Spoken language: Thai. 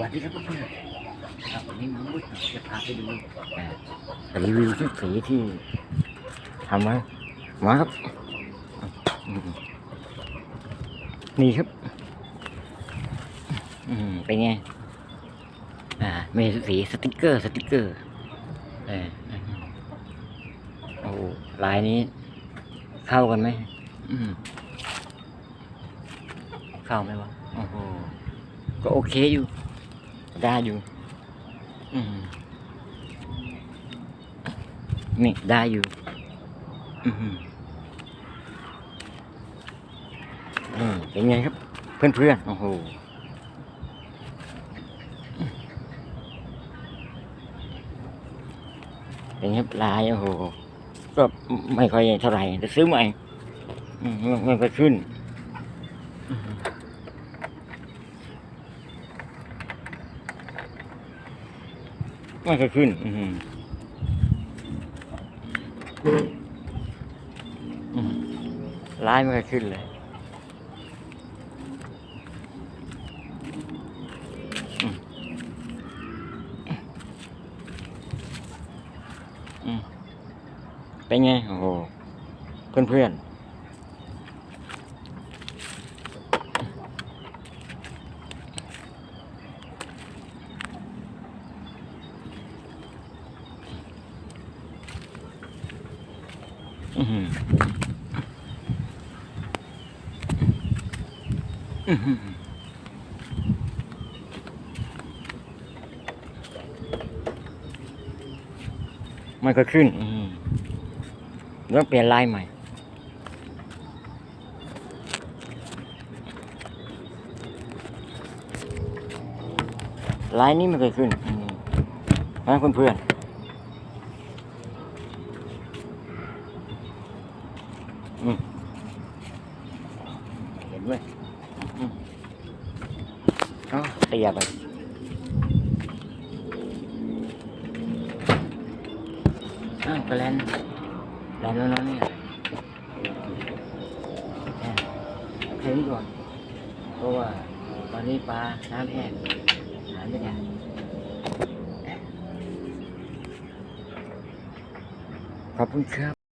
วัสดีครับเพื่อนๆครับวันนี้น้องวุฒิจะพาไปดูรีวิวชุดสีที่ทำไว้มาครับ นี่ครับอืมเป็นไง อ่ามีสีสติกเกอร์ สติกเกอร์เออโอ้ลายนี้ เข้ากันไหมอืมเข้าไหมวะโอ้โหก็โอเคอยู่ ได้อยู่ อืมนี่ได้อยู่อืมอืมเป็นไงครับ เพื่อนๆ โอ้โหเป็นครับลายโอ้โหก็ไม่ค่อยเท่าไหร่จะซื้อใหม่อืมมันมันก็ขึ้น มันก็ขึ้น อืมลายมันก็ขึ้นเลยเป็นไง โอ้โห เพื่อนเพื่อนๆอื้อหืออื้อหือ มันก็ขึ้นอืมแล้วเปลี่ยนลายใหม่ลายนี้ไม่เคยขึ้นนะเพื่อนๆอืม เห็นไหมอืมเอ๋อเตียไปอ้าวก็แลนแลนแล้วเนี่ยเนี่ยเห็นก่อนเพราะว่าตอนนี้ปลาน้ำแห้งหาไม่ได้ขอบคุณครับ